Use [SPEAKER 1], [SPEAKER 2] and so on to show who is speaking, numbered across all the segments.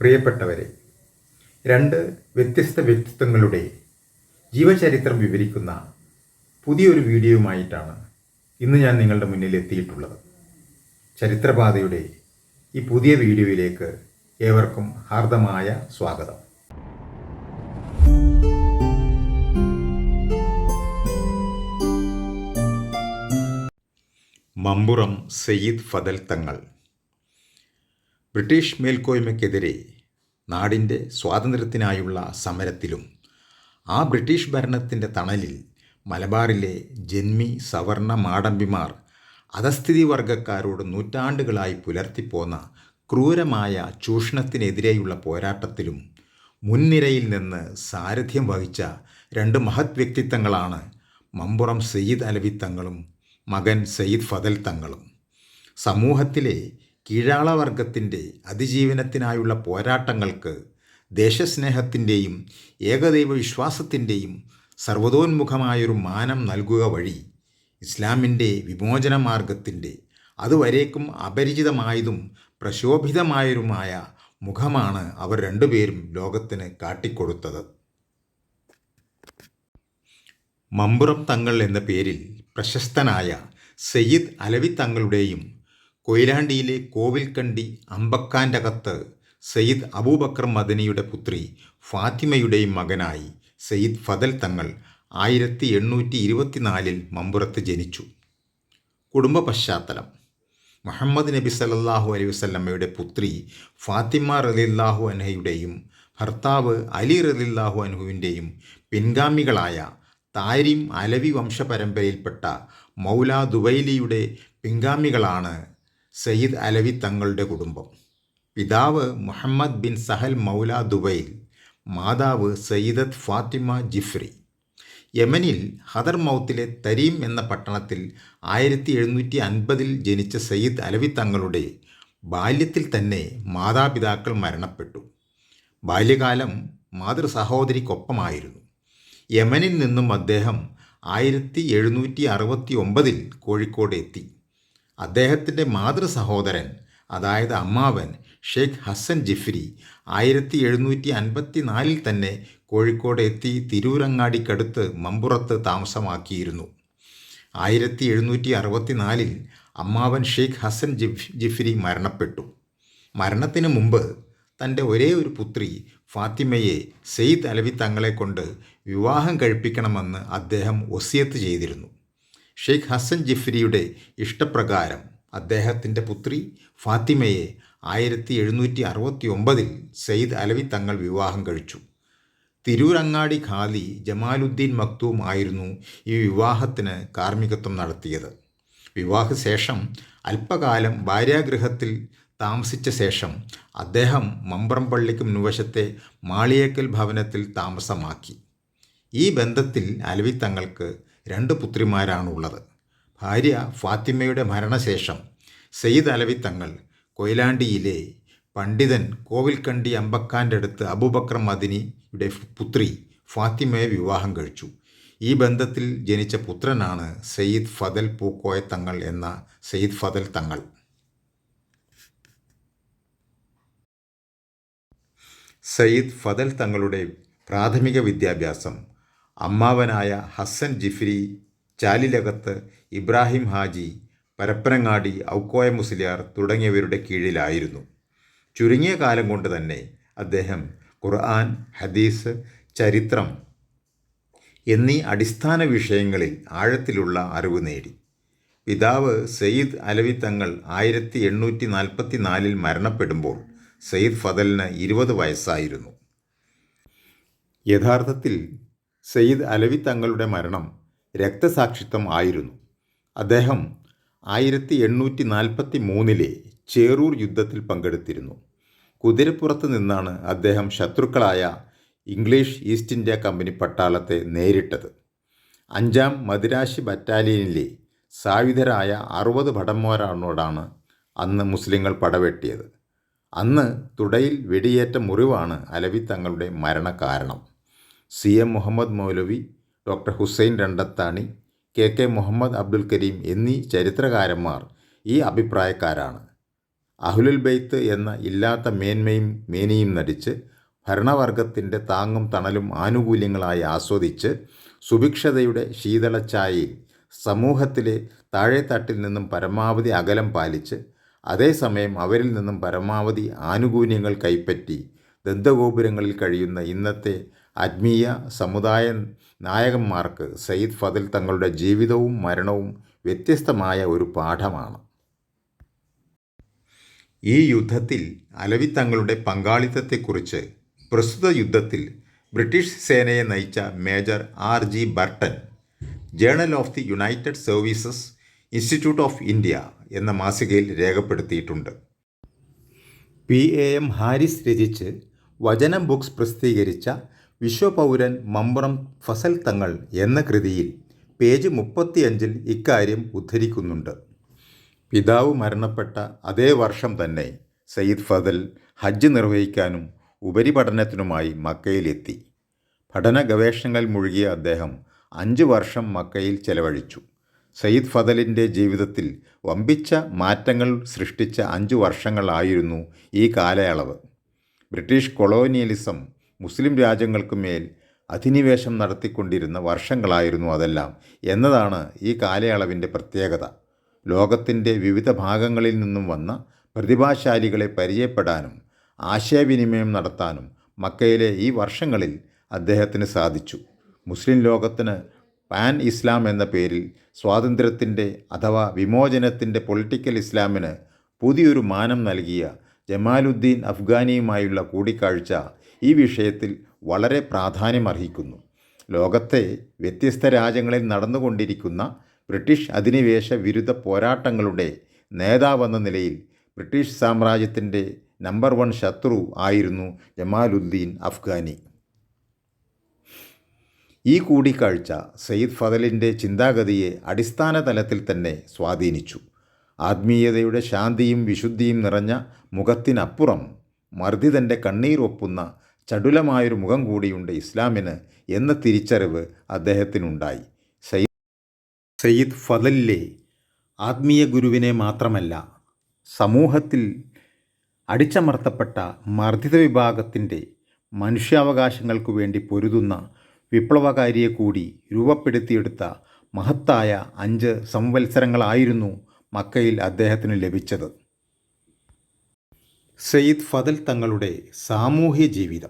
[SPEAKER 1] പ്രിയപ്പെട്ടവരെ രണ്ട് വ്യത്യസ്ത വ്യക്തിത്വങ്ങളുടെ ജീവചരിത്രം വിവരിക്കുന്ന പുതിയൊരു വീഡിയോയുമായിട്ടാണ് ഇന്ന് ഞാൻ നിങ്ങളുടെ മുന്നിൽ എത്തിയിട്ടുള്ളത്. ചരിത്രപാതയുടെ ഈ പുതിയ വീഡിയോയിലേക്ക് ഏവർക്കും ഹാർദമായ സ്വാഗതം. മമ്പുറം സയ്യിദ് ഫദൽ തങ്ങൾ ബ്രിട്ടീഷ് മേൽക്കോയ്മയ്ക്കെതിരെ നാടിന്റെ സ്വാതന്ത്ര്യത്തിനായുള്ള സമരത്തിലും ആ ബ്രിട്ടീഷ് ഭരണത്തിന്റെ തണലിൽ മലബാറിലെ ജന്മി സവർണ മാടമ്പിമാർ അധസ്ഥിതി വർഗക്കാരോട് നൂറ്റാണ്ടുകളായി പുലർത്തിപ്പോന്ന ക്രൂരമായ ചൂഷണത്തിനെതിരെയുള്ള പോരാട്ടത്തിലും മുൻനിരയിൽ നിന്ന് സാരഥ്യം വഹിച്ച രണ്ട് മഹത് വ്യക്തിത്വങ്ങളാണ് മമ്പുറം സയ്യിദ് അലവി തങ്ങളും മകൻ സയ്യിദ് ഫതൽ തങ്ങളും. സമൂഹത്തിലെ കീഴാളവർഗത്തിന്റെ അതിജീവനത്തിനായുള്ള പോരാട്ടങ്ങൾക്ക് ദേശസ്നേഹത്തിന്റെയും ഏകദൈവ വിശ്വാസത്തിന്റെയും സർവതോന്മുഖമായൊരു മാനം നൽകുക വഴി ഇസ്ലാമിന്റെ വിമോചന മാർഗത്തിന്റെ അതുവരേക്കും അപരിചിതമായതും പ്രശോഭിതമായതുമായ മുഖമാണ് അവർ രണ്ടുപേരും ലോകത്തിന് കാട്ടിക്കൊടുത്തത്. മമ്പുറം തങ്ങൾ എന്ന പേരിൽ പ്രശസ്തനായ സയ്യിദ് അലവി തങ്ങളുടെയും കൊയിലാണ്ടിയിലെ കോവിൽക്കണ്ടി അമ്പക്കാന്റെ അകത്ത് സയ്യിദ് അബൂബക്കർ മദനിയുടെ പുത്രി ഫാത്തിമയുടെയും മകനായി സയ്യിദ് ഫതൽ തങ്ങൾ ആയിരത്തി എണ്ണൂറ്റി ഇരുപത്തിനാലിൽ മമ്പുറത്ത് ജനിച്ചു. കുടുംബ പശ്ചാത്തലം. മുഹമ്മദ് നബി സല്ലല്ലാഹു അലൈഹി വസ്ലമ്മയുടെ പുത്രി ഫാത്തിമ റലില്ലാഹു അൻഹയുടെയും ഭർത്താവ് അലി റലില്ലാഹു അൻഹുവിന്റെയും പിൻഗാമികളായ താരിം അലവി വംശപരമ്പരയിൽപ്പെട്ട മൗല ദുബൈലിയുടെ പിൻഗാമികളാണ് സയ്യിദ് അലവി തങ്ങളുടെ കുടുംബം. പിതാവ് മുഹമ്മദ് ബിൻ സഹൽ മൗല ദുബൈൽ മാതാവ് സയ്യിദത്ത് ഫാത്തിമ ജിഫ്രി. യമനിൽ ഹദർ മൗത്തിലെ തരീം എന്ന പട്ടണത്തിൽ ആയിരത്തി എഴുന്നൂറ്റി അൻപതിൽ ജനിച്ച സയ്യിദ് അലവി തങ്ങളുടെ ബാല്യത്തിൽ തന്നെ മാതാപിതാക്കൾ മരണപ്പെട്ടു. ബാല്യകാലം മാതൃ സഹോദരിക്കൊപ്പമായിരുന്നു യമനിൽ നിന്നും അദ്ദേഹം ആയിരത്തി എഴുന്നൂറ്റി അറുപത്തി ഒമ്പതിൽ കോഴിക്കോട് എത്തി. അദ്ദേഹത്തിന്റെ മാതൃ സഹോദരൻ അതായത് അമ്മാവൻ ഷെയ്ഖ് ഹസൻ ജിഫ്രി ആയിരത്തി എഴുന്നൂറ്റി അൻപത്തി നാലിൽ തന്നെ കോഴിക്കോട് എത്തി തിരൂരങ്ങാടിക്കടുത്ത് മമ്പുറത്ത് താമസമാക്കിയിരുന്നു. ആയിരത്തി എഴുന്നൂറ്റി അറുപത്തി നാലിൽ അമ്മാവൻ ഷെയ്ഖ് ഹസൻ ജിഫ് ജിഫ്രി മരണപ്പെട്ടു. മരണത്തിന് മുമ്പ് തന്റെ ഒരേ ഒരു പുത്രി ഫാത്തിമയെ സെയ്ദ് അലവി തങ്ങളെ കൊണ്ട് വിവാഹം കഴിപ്പിക്കണമെന്ന് അദ്ദേഹം ഒസിയത്ത് ചെയ്തിരുന്നു. ഷെയ്ഖ് ഹസൻ ജിഫ്രിയുടെ ഇഷ്ടപ്രകാരം അദ്ദേഹത്തിന്റെ പുത്രി ഫാത്തിമയെ ആയിരത്തി എഴുന്നൂറ്റി അറുപത്തി ഒമ്പതിൽ സെയ്ദ് അലവി തങ്ങൾ വിവാഹം കഴിച്ചു. തിരൂരങ്ങാടി ഖാദി ജമാലുദ്ദീൻ മക്തൂം ആയിരുന്നു ഈ വിവാഹത്തിന് കാർമ്മികത്വം നടത്തിയത്. വിവാഹശേഷം അല്പകാലം ഭാര്യാഗൃഹത്തിൽ താമസിച്ച ശേഷം അദ്ദേഹം മമ്പ്രം പള്ളിക്ക് മുൻവശത്തെ മാളിയേക്കൽ ഭവനത്തിൽ താമസമാക്കി. ഈ ബന്ധത്തിൽ അലവി തങ്ങൾക്ക് രണ്ട് പുത്രിമാരാണുള്ളത്. ഭാര്യ ഫാത്തിമയുടെ മരണശേഷം സയ്യിദ് അലവി തങ്ങൾ കൊയിലാണ്ടിയിലെ പണ്ഡിതൻ കോവിൽക്കണ്ടി അമ്പക്കാന്റെ അടുത്ത് അബൂബക്കർ മദിനിയുടെ പുത്രി ഫാത്തിമയെ വിവാഹം കഴിച്ചു. ഈ ബന്ധത്തിൽ ജനിച്ച പുത്രനാണ് സയ്യിദ് ഫതൽ പൂക്കോയ തങ്ങൾ എന്ന സയ്യിദ് ഫതൽ തങ്ങൾ. സയ്യിദ് ഫതൽ തങ്ങളുടെ പ്രാഥമിക വിദ്യാഭ്യാസം അമ്മാവനായ ഹസ്സൻ ജിഫ്രി ചാലിലകത്ത് ഇബ്രാഹിം ഹാജി പരപ്പനങ്ങാടി ഔക്കോയ മുസ്ലിയാർ തുടങ്ങിയവരുടെ കീഴിലായിരുന്നു. ചുരുങ്ങിയ കാലം കൊണ്ട് തന്നെ അദ്ദേഹം ഖുർആൻ ഹദീസ് ചരിത്രം എന്നീ അടിസ്ഥാന വിഷയങ്ങളിൽ ആഴത്തിലുള്ള അറിവ് നേടി. പിതാവ് സയ്യിദ് അലവി തങ്ങൾ ആയിരത്തി എണ്ണൂറ്റി നാൽപ്പത്തി നാലിൽ മരണപ്പെടുമ്പോൾ സയ്യിദ് ഫതലിന് ഇരുപത് വയസ്സായിരുന്നു. യഥാർത്ഥത്തിൽ സയ്യിദ് അലവി തങ്ങളുടെ മരണം രക്തസാക്ഷിത്വം ആയിരുന്നു. അദ്ദേഹം ആയിരത്തി എണ്ണൂറ്റി നാൽപ്പത്തി മൂന്നിലെ ചേറൂർ യുദ്ധത്തിൽ പങ്കെടുത്തിരുന്നു. കുതിരപ്പുറത്ത് നിന്നാണ് അദ്ദേഹം ശത്രുക്കളായ ഇംഗ്ലീഷ് ഈസ്റ്റ് ഇന്ത്യ കമ്പനി പട്ടാളത്തെ നേരിട്ടത്. അഞ്ചാം മദിരാശി ബറ്റാലിയനിലെ സായുധരായ അറുപത് ഭടന്മാരോടാണ് അന്ന് മുസ്ലിങ്ങൾ പടവെട്ടിയത്. അന്ന് തുടയിൽ വെടിയേറ്റ മുറിവാണ് അലവി തങ്ങളുടെ മരണകാരണം. C M Muhammad Moulavi doctor Hussain Randathani K K Muhammad Abdul Kareem എന്നീ ചരിത്രകാരന്മാർ ഈ അഭിപ്രായക്കാരാണ്. അഹുലുൽ ബെയ്ത്ത് എന്ന ഇല്ലാത്ത മേന്മയും മേനിയും നടിച്ച് ഭരണവർഗത്തിന്റെ താങ്ങും തണലും ആനുകൂല്യങ്ങളായി ആസ്വദിച്ച് സുഭിക്ഷതയുടെ ശീതളച്ചായയിൽ സമൂഹത്തിലെ താഴെത്തട്ടിൽ നിന്നും പരമാവധി അകലം പാലിച്ച് അതേസമയം അവരിൽ നിന്നും പരമാവധി ആനുകൂല്യങ്ങൾ കൈപ്പറ്റി ദന്തഗോപുരങ്ങളിൽ കഴിയുന്ന ഇന്നത്തെ ആത്മീയ സമുദായ നായകന്മാർക്ക് സയ്യിദ് ഫതിൽ തങ്ങളുടെ ജീവിതവും മരണവും വ്യത്യസ്തമായ ഒരു പാഠമാണ്. ഈ യുദ്ധത്തിൽ അലവി തങ്ങളുടെ പങ്കാളിത്തത്തെക്കുറിച്ച് പ്രസ്തുത യുദ്ധത്തിൽ ബ്രിട്ടീഷ് സേനയെ നയിച്ച major R G Burton journal of the United Services Institute of India എന്ന മാസികയിൽ രേഖപ്പെടുത്തിയിട്ടുണ്ട്. പി എ എം ഹാരിസ് രചിച്ച് വചനം ബുക്സ് പ്രസിദ്ധീകരിച്ച വിശ്വപൗരൻ മമ്പുറം ഫസൽ തങ്ങൾ എന്ന കൃതിയിൽ പേജ് മുപ്പത്തിയഞ്ചിൽ ഇക്കാര്യം ഉദ്ധരിക്കുന്നുണ്ട്. പിതാവ് മരണപ്പെട്ട അതേ വർഷം തന്നെ സയ്യിദ് ഫദൽ ഹജ്ജ് നിർവഹിക്കാനും ഉപരിപഠനത്തിനുമായി മക്കയിലെത്തി. പഠന ഗവേഷണങ്ങൾ മുഴുകിയ അദ്ദേഹം അഞ്ച് വർഷം മക്കയിൽ ചെലവഴിച്ചു. സയ്യിദ് ഫതലിന്റെ ജീവിതത്തിൽ വമ്പിച്ച മാറ്റങ്ങൾ സൃഷ്ടിച്ച അഞ്ച് വർഷങ്ങളായിരുന്നു ഈ കാലയളവ്. ബ്രിട്ടീഷ് കൊളോണിയലിസം മുസ്ലിം രാജ്യങ്ങൾക്ക് മേൽ അധിനിവേശം നടത്തിക്കൊണ്ടിരുന്ന വർഷങ്ങളായിരുന്നു അതെല്ലാം എന്നതാണ് ഈ കാലയളവിന്റെ പ്രത്യേകത. ലോകത്തിന്റെ വിവിധ ഭാഗങ്ങളിൽ നിന്നും വന്ന പ്രതിഭാശാലികളെ പരിചയപ്പെടാനും ആശയവിനിമയം നടത്താനും മക്കയിലെ ഈ വർഷങ്ങളിൽ അദ്ദേഹത്തിന് സാധിച്ചു. മുസ്ലിം ലോകത്തിന് പാൻ ഇസ്ലാം എന്ന പേരിൽ സ്വാതന്ത്ര്യത്തിന്റെ അഥവാ വിമോചനത്തിന്റെ പൊളിറ്റിക്കൽ ഇസ്ലാമിന് പുതിയൊരു മാനം നൽകിയ ജമാലുദ്ദീൻ അഫ്ഗാനിയുമായുള്ള കൂടിക്കാഴ്ച ഈ വിഷയത്തിൽ വളരെ പ്രാധാന്യമർഹിക്കുന്നു. ലോകത്തെ വ്യത്യസ്ത രാജ്യങ്ങളിൽ നടന്നുകൊണ്ടിരിക്കുന്ന ബ്രിട്ടീഷ് അധിനിവേശ വിരുദ്ധ പോരാട്ടങ്ങളുടെ നേതാവെന്ന നിലയിൽ ബ്രിട്ടീഷ് സാമ്രാജ്യത്തിന്റെ നമ്പർ വൺ ശത്രു ആയിരുന്നു ജമാലുദ്ദീൻ അഫ്ഗാനി. ഈ കൂടിക്കാഴ്ച സയ്യിദ് ഫതലിന്റെ ചിന്താഗതിയെ അടിസ്ഥാന തലത്തിൽ തന്നെ സ്വാധീനിച്ചു. ആത്മീയതയുടെ ശാന്തിയും വിശുദ്ധിയും നിറഞ്ഞ മുഖത്തിനപ്പുറം മർദ്ദിതന്റെ കണ്ണീരൊപ്പുന്ന ചടുലമായൊരു മുഖം കൂടിയുണ്ട് ഇസ്ലാമിന് എന്ന തിരിച്ചറിവ് അദ്ദേഹത്തിനുണ്ടായി. സയ്യിദ് സയ്യിദ് ഫതലിലെ ആത്മീയ ഗുരുവിനെ മാത്രമല്ല സമൂഹത്തിൽ അടിച്ചമർത്തപ്പെട്ട മർദ്ദിത വിഭാഗത്തിന്റെ മനുഷ്യാവകാശങ്ങൾക്കു വേണ്ടി പൊരുതുന്ന വിപ്ലവകാരിയെ കൂടി രൂപപ്പെടുത്തിയെടുത്ത മഹത്തായ അഞ്ച് സംവത്സരങ്ങളായിരുന്നു മക്കയിൽ അദ്ദേഹത്തിന് ലഭിച്ചത്. സയ്യിദ് ഫതൽ തങ്ങളുടെ സാമൂഹ്യ ജീവിതം.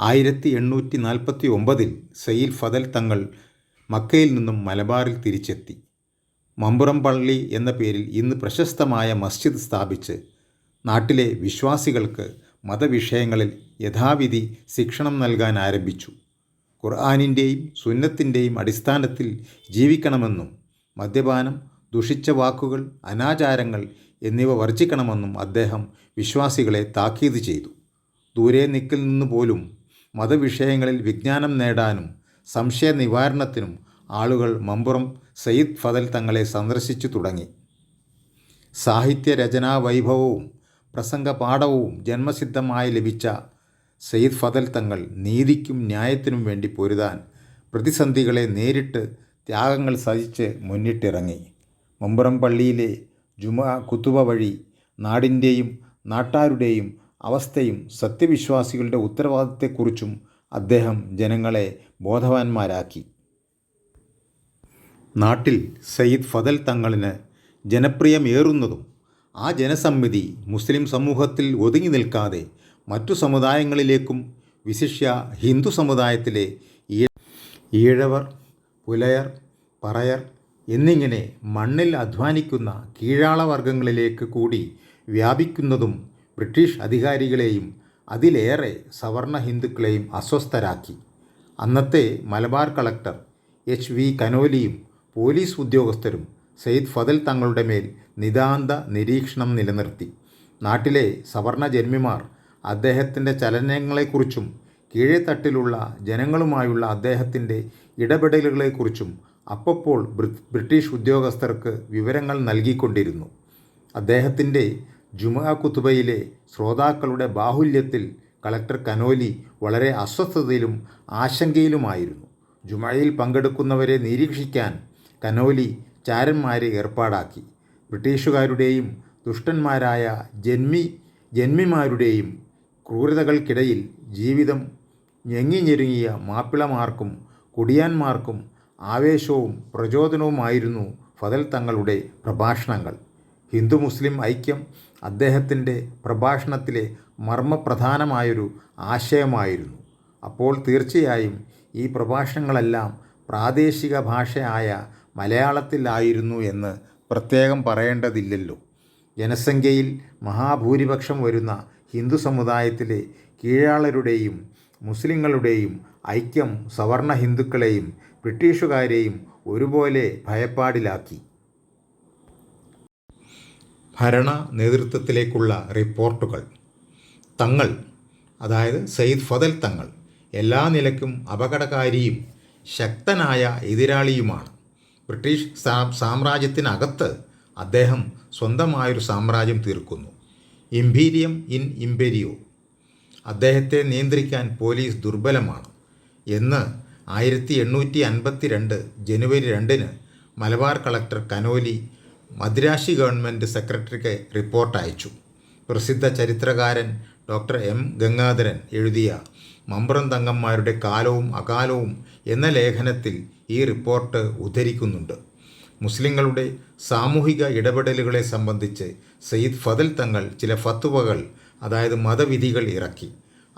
[SPEAKER 1] ആയിരത്തി എണ്ണൂറ്റി നാൽപ്പത്തി ഒമ്പതിൽ സയ്യിദ് ഫതൽ തങ്ങൾ മക്കയിൽ നിന്നും മലബാറിൽ തിരിച്ചെത്തി. മമ്പുറം പള്ളി എന്ന പേരിൽ ഇന്ന് പ്രശസ്തമായ മസ്ജിദ് സ്ഥാപിച്ച് നാട്ടിലെ വിശ്വാസികൾക്ക് മതവിഷയങ്ങളിൽ യഥാവിധി ശിക്ഷണം നൽകാൻ ആരംഭിച്ചു. ഖുർആാനിന്റെയും സുന്നത്തിന്റെയും അടിസ്ഥാനത്തിൽ ജീവിക്കണമെന്നും മദ്യപാനം ദുഷിച്ച വാക്കുകൾ അനാചാരങ്ങൾ എന്നിവ വർജിക്കണമെന്നും അദ്ദേഹം വിശ്വാസികളെ താക്കീത് ചെയ്തു. ദൂരെ നിക്കിൽ നിന്ന് പോലും മതവിഷയങ്ങളിൽ വിജ്ഞാനം നേടാനും സംശയ നിവാരണത്തിനും ആളുകൾ മമ്പുറം സയ്യിദ് ഫതൽ തങ്ങളെ സന്ദർശിച്ചു തുടങ്ങി. സാഹിത്യ രചനാ വൈഭവവും പ്രസംഗ പാഠവും ജന്മസിദ്ധമായി ലഭിച്ച സയ്യിദ് ഫതൽ തങ്ങൾ നീതിക്കും ന്യായത്തിനും വേണ്ടി പൊരുതാൻ പ്രതിസന്ധികളെ നേരിട്ട് ത്യാഗങ്ങൾ സഹിച്ച് മുന്നിട്ടിറങ്ങി. മമ്പുറം പള്ളിയിലെ ജുമ കുത്തുബ വഴി നാടിന്റെയും നാട്ടാരുടെയും അവസ്ഥയും സത്യവിശ്വാസികളുടെ ഉത്തരവാദിത്വത്തെക്കുറിച്ചും അദ്ദേഹം ജനങ്ങളെ ബോധവാന്മാരാക്കി. നാട്ടിൽ സയ്യിദ് ഫതൽ തങ്ങളിന് ജനപ്രിയമേറുന്നതും ആ ജനസമ്മിതി മുസ്ലിം സമൂഹത്തിൽ ഒതുങ്ങി നിൽക്കാതെ മറ്റു സമുദായങ്ങളിലേക്കും വിശിഷ്യ ഹിന്ദു സമുദായത്തിലെ ഈഴവർ പുലയർ പറയർ എന്നിങ്ങനെ മണ്ണിൽ അധ്വാനിക്കുന്ന കീഴാളവർഗങ്ങളിലേക്ക് കൂടി വ്യാപിക്കുന്നതും ബ്രിട്ടീഷ് അധികാരികളെയും അതിലേറെ സവർണ ഹിന്ദുക്കളെയും അസ്വസ്ഥരാക്കി. അന്നത്തെ മലബാർ കളക്ടർ എച്ച് വി കനോലിയും പോലീസ് ഉദ്യോഗസ്ഥരും സെയ്ദ് ഫതൽ തങ്ങളുടെ മേൽ നിതാന്ത നിരീക്ഷണം നിലനിർത്തി. നാട്ടിലെ സവർണ ജന്മിമാർ അദ്ദേഹത്തിന്റെ ചലനങ്ങളെക്കുറിച്ചും കീഴേത്തട്ടിലുള്ള ജനങ്ങളുമായുള്ള അദ്ദേഹത്തിന്റെ ഇടപെടലുകളെക്കുറിച്ചും അപ്പപ്പോൾ ബ്രിട്ടീഷ് ഉദ്യോഗസ്ഥർക്ക് വിവരങ്ങൾ നൽകിക്കൊണ്ടിരുന്നു. അദ്ദേഹത്തിന്റെ ജുമാ കുത്തുബയിലെ ശ്രോതാക്കളുടെ ബാഹുല്യത്തിൽ കളക്ടർ കനോലി വളരെ അസ്വസ്ഥതയിലും ആശങ്കയിലുമായിരുന്നു. ജുമയിൽ പങ്കെടുക്കുന്നവരെ നിരീക്ഷിക്കാൻ കനോലി ചാരന്മാരെ ഏർപ്പാടാക്കി. ബ്രിട്ടീഷുകാരുടെയും ദുഷ്ടന്മാരായ ജന്മി ജന്മിമാരുടെയും ക്രൂരതകൾക്കിടയിൽ ജീവിതം ഞെങ്ങിഞ്ഞെരുങ്ങിയ മാപ്പിളമാർക്കും കുടിയാന്മാർക്കും ആവേശവും പ്രചോദനവുമായിരുന്നു ഫതൽ തങ്ങളുടെ പ്രഭാഷണങ്ങൾ. ഹിന്ദു മുസ്ലിം ഐക്യം അദ്ദേഹത്തിന്റെ പ്രഭാഷണത്തിലെ മർമ്മപ്രധാനമായൊരു ആശയമായിരുന്നു. അപ്പോൾ തീർച്ചയായും ഈ പ്രഭാഷണങ്ങളെല്ലാം പ്രാദേശിക ഭാഷയായ മലയാളത്തിലായിരുന്നു എന്ന് പ്രത്യേകം പറയേണ്ടതില്ലല്ലോ. ജനസംഖ്യയിൽ മഹാഭൂരിപക്ഷം വരുന്ന ഹിന്ദു സമുദായത്തിലെ കീഴാളരുടെയും മുസ്ലിങ്ങളുടെയും ഐക്യം സവർണ ഹിന്ദുക്കളെയും ബ്രിട്ടീഷുകാരെയും ഒരുപോലെ ഭയപ്പാടിലാക്കി. ഭരണ നേതൃത്വത്തിലേക്കുള്ള റിപ്പോർട്ടുകൾ. തങ്ങൾ അതായത് സയ്യിദ് ഫതൽ തങ്ങൾ എല്ലാ നിലക്കും അപകടകാരിയും ശക്തനായ എതിരാളിയുമാണ്. ബ്രിട്ടീഷ് സാമ്രാജ്യത്തിനകത്ത് അദ്ദേഹം സ്വന്തമായൊരു സാമ്രാജ്യം തീർക്കുന്നു. Imperium in imperio. അദ്ദേഹത്തെ നിയന്ത്രിക്കാൻ പോലീസ് ദുർബലമാണ് എന്ന് ആയിരത്തി എണ്ണൂറ്റി അൻപത്തി രണ്ട് ജനുവരി രണ്ടിന് മലബാർ കളക്ടർ കനോലി മദ്രാശി ഗവൺമെന്റ് സെക്രട്ടറിക്ക് റിപ്പോർട്ട് അയച്ചു. പ്രസിദ്ധ ചരിത്രകാരൻ ഡോക്ടർ എം ഗംഗാധരൻ എഴുതിയ മമ്പ്രം തങ്ങന്മാരുടെ കാലവും അകാലവും എന്ന ലേഖനത്തിൽ ഈ റിപ്പോർട്ട് ഉദ്ധരിക്കുന്നുണ്ട്. മുസ്ലിങ്ങളുടെ സാമൂഹിക ഇടപെടലുകളെ സംബന്ധിച്ച് സയ്യിദ് ഫതൽ തങ്ങൾ ചില ഫത്തുവകൾ അതായത് മതവിധികൾ ഇറക്കി.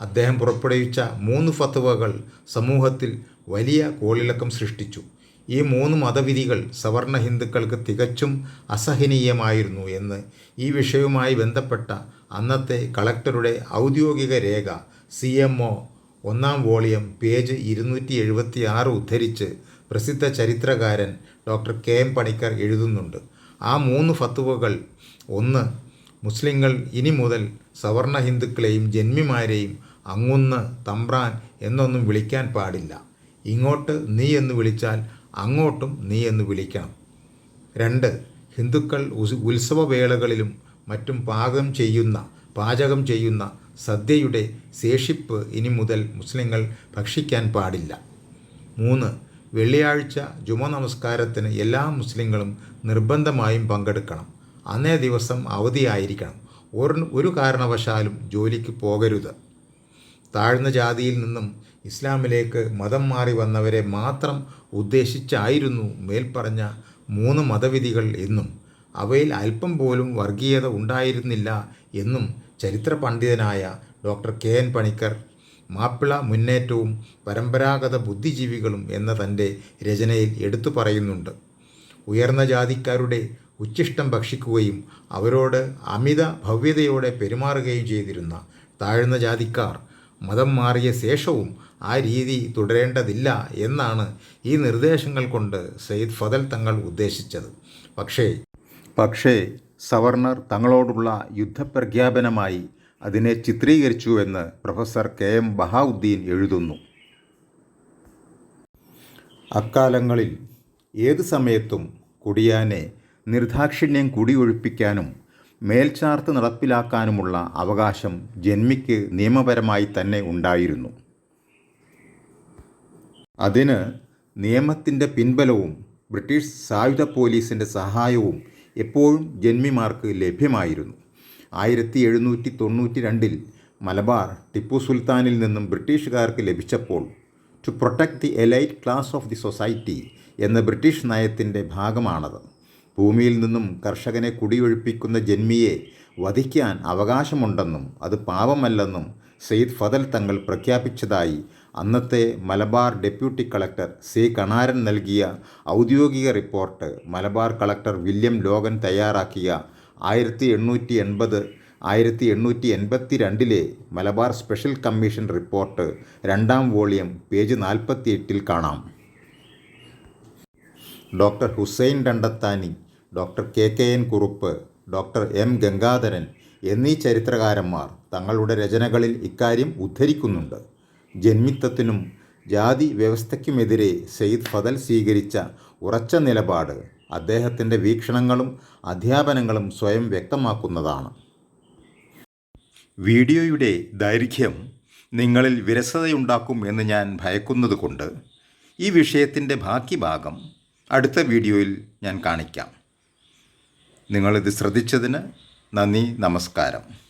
[SPEAKER 1] അദ്ദേഹം പുറപ്പെടുവിച്ച മൂന്ന് ഫത്തുവകൾ സമൂഹത്തിൽ വലിയ കോളിളക്കം സൃഷ്ടിച്ചു. ഈ മൂന്ന് മതവിധികൾ സവർണ ഹിന്ദുക്കൾക്ക് തികച്ചും അസഹനീയമായിരുന്നു എന്ന് ഈ വിഷയവുമായി ബന്ധപ്പെട്ട അന്നത്തെ കളക്ടറുടെ ഔദ്യോഗിക രേഖ സി എം ഒ ഒന്നാം വോളിയം പേജ് ഇരുന്നൂറ്റി എഴുപത്തി ആറ് ഉദ്ധരിച്ച് പ്രസിദ്ധ ചരിത്രകാരൻ ഡോക്ടർ കെ എം പണിക്കർ എഴുതുന്നുണ്ട്. ആ മൂന്ന് ഫത്തുവകൾ ഒന്ന് മുസ്ലിങ്ങൾ ഇനി മുതൽ സവർണ ഹിന്ദുക്കളെയും ജന്മിമാരെയും അങ്ങുന്ന് തമ്പ്രാൻ എന്നൊന്നും വിളിക്കാൻ പാടില്ല. ഇങ്ങോട്ട് നീ എന്ന് വിളിച്ചാൽ അങ്ങോട്ടും നീ എന്ന് വിളിക്കണം. രണ്ട് ഹിന്ദുക്കൾ ഉത്സവവേളകളിലും മറ്റും പാകം ചെയ്യുന്ന പാചകം ചെയ്യുന്ന സദ്യയുടെ ശേഷിപ്പ് ഇനി മുതൽ മുസ്ലിങ്ങൾ ഭക്ഷിക്കാൻ പാടില്ല. മൂന്ന് വെള്ളിയാഴ്ച ജുമ നമസ്കാരത്തിന് എല്ലാ മുസ്ലിങ്ങളും നിർബന്ധമായും പങ്കെടുക്കണം. അന്നേ ദിവസം അവധിയായിരിക്കണം. ഒരു ഒരു കാരണവശാലും ജോലിക്ക് പോകരുത്. താഴ്ന്ന ജാതിയിൽ നിന്നും ഇസ്ലാമിലേക്ക് മതം മാറി വന്നവരെ മാത്രം ഉദ്ദേശിച്ചായിരുന്നു മേൽപ്പറഞ്ഞ മൂന്ന് മതവിധികൾ എന്നും അവയിൽ അല്പം പോലും വർഗീയത ഉണ്ടായിരുന്നില്ല എന്നും ചരിത്ര പണ്ഡിതനായ doctor K N Panikkar Mappila മുന്നേറ്റവും പരമ്പരാഗത ബുദ്ധിജീവികളും എന്ന തന്റെ രചനയിൽ എടുത്തു പറയുന്നുണ്ട്. ഉയർന്ന ജാതിക്കാരുടെ ഉച്ഛിഷ്ടം ഭക്ഷിക്കുകയും അവരോട് അമിത ഭവ്യതയോടെ പെരുമാറുകയും ചെയ്തിരുന്ന താഴ്ന്ന ജാതിക്കാർ മതം മാറിയ ശേഷവും ആ രീതി തുടരേണ്ടതില്ല എന്നാണ് ഈ നിർദ്ദേശങ്ങൾ കൊണ്ട് സയ്യിദ് ഫതൽ തങ്ങൾ ഉദ്ദേശിച്ചത്. പക്ഷേ പക്ഷേ സവർണർ തങ്ങളോടുള്ള യുദ്ധപ്രഖ്യാപനമായി അതിനെ ചിത്രീകരിച്ചുവെന്ന് പ്രൊഫസർ കെ എം ബഹാവുദ്ദീൻ എഴുതുന്നു. അക്കാലങ്ങളിൽ ഏത് സമയത്തും കുടിയാനെ നിർദാക്ഷിണ്യം കുടിയൊഴിപ്പിക്കാനും മേൽചാർത്ത് നടപ്പിലാക്കാനുമുള്ള അവകാശം ജന്മിക്ക് നിയമപരമായി തന്നെ ഉണ്ടായിരുന്നു. അതിന് നിയമത്തിന്റെ പിൻബലവും ബ്രിട്ടീഷ് സായുധ പോലീസിന്റെ സഹായവും എപ്പോഴും ജന്മിമാർക്ക് ലഭ്യമായിരുന്നു. ആയിരത്തി എഴുന്നൂറ്റി തൊണ്ണൂറ്റി രണ്ടിൽ മലബാർ ടിപ്പു സുൽത്താനിൽ നിന്നും ബ്രിട്ടീഷുകാർക്ക് ലഭിച്ചപ്പോൾ to protect the elite class of the society എന്ന ബ്രിട്ടീഷ് നയത്തിന്റെ ഭാഗമാണത്. ഭൂമിയിൽ നിന്നും കർഷകനെ കുടിയൊഴിപ്പിക്കുന്ന ജന്മിയെ വധിക്കാൻ അവകാശമുണ്ടെന്നും അത് പാപമല്ലെന്നും സെയ്ദ് ഫതൽ തങ്ങൾ പ്രഖ്യാപിച്ചതായി അന്നത്തെ Malabar deputy collector C Kanaran നൽകിയ ഔദ്യോഗിക report Malabar collector William Logan തയ്യാറാക്കിയ ആയിരത്തി എണ്ണൂറ്റി എൺപത് ആയിരത്തി എണ്ണൂറ്റി എൺപത്തി രണ്ടിലെ മലബാർ സ്പെഷ്യൽ കമ്മീഷൻ റിപ്പോർട്ട് രണ്ടാം വോളിയം പേജ് നാൽപ്പത്തി എട്ടിൽ കാണാം. Doctor Hussain Randathani doctor K K N Kurup doctor M Gangadharan എന്നീ ചരിത്രകാരന്മാർ തങ്ങളുടെ രചനകളിൽ ഇക്കാര്യം ഉദ്ധരിക്കുന്നുണ്ട്. ജന്മിത്വത്തിനും ജാതി വ്യവസ്ഥയ്ക്കുമെതിരെ സെയ്ദ് ഫതൽ സ്വീകരിച്ച ഉറച്ച നിലപാട് അദ്ദേഹത്തിന്റെ വീക്ഷണങ്ങളും അധ്യാപനങ്ങളും സ്വയം വ്യക്തമാക്കുന്നതാണ്. വീഡിയോയുടെ ദൈർഘ്യം നിങ്ങളിൽ വിരസതയുണ്ടാക്കും എന്ന് ഞാൻ ഭയക്കുന്നതുകൊണ്ട് ഈ വിഷയത്തിന്റെ ബാക്കി ഭാഗം അടുത്ത വീഡിയോയിൽ ഞാൻ കാണിക്കാം. നിങ്ങളിത് ശ്രദ്ധിച്ചതിന് നന്ദി നമസ്കാരം.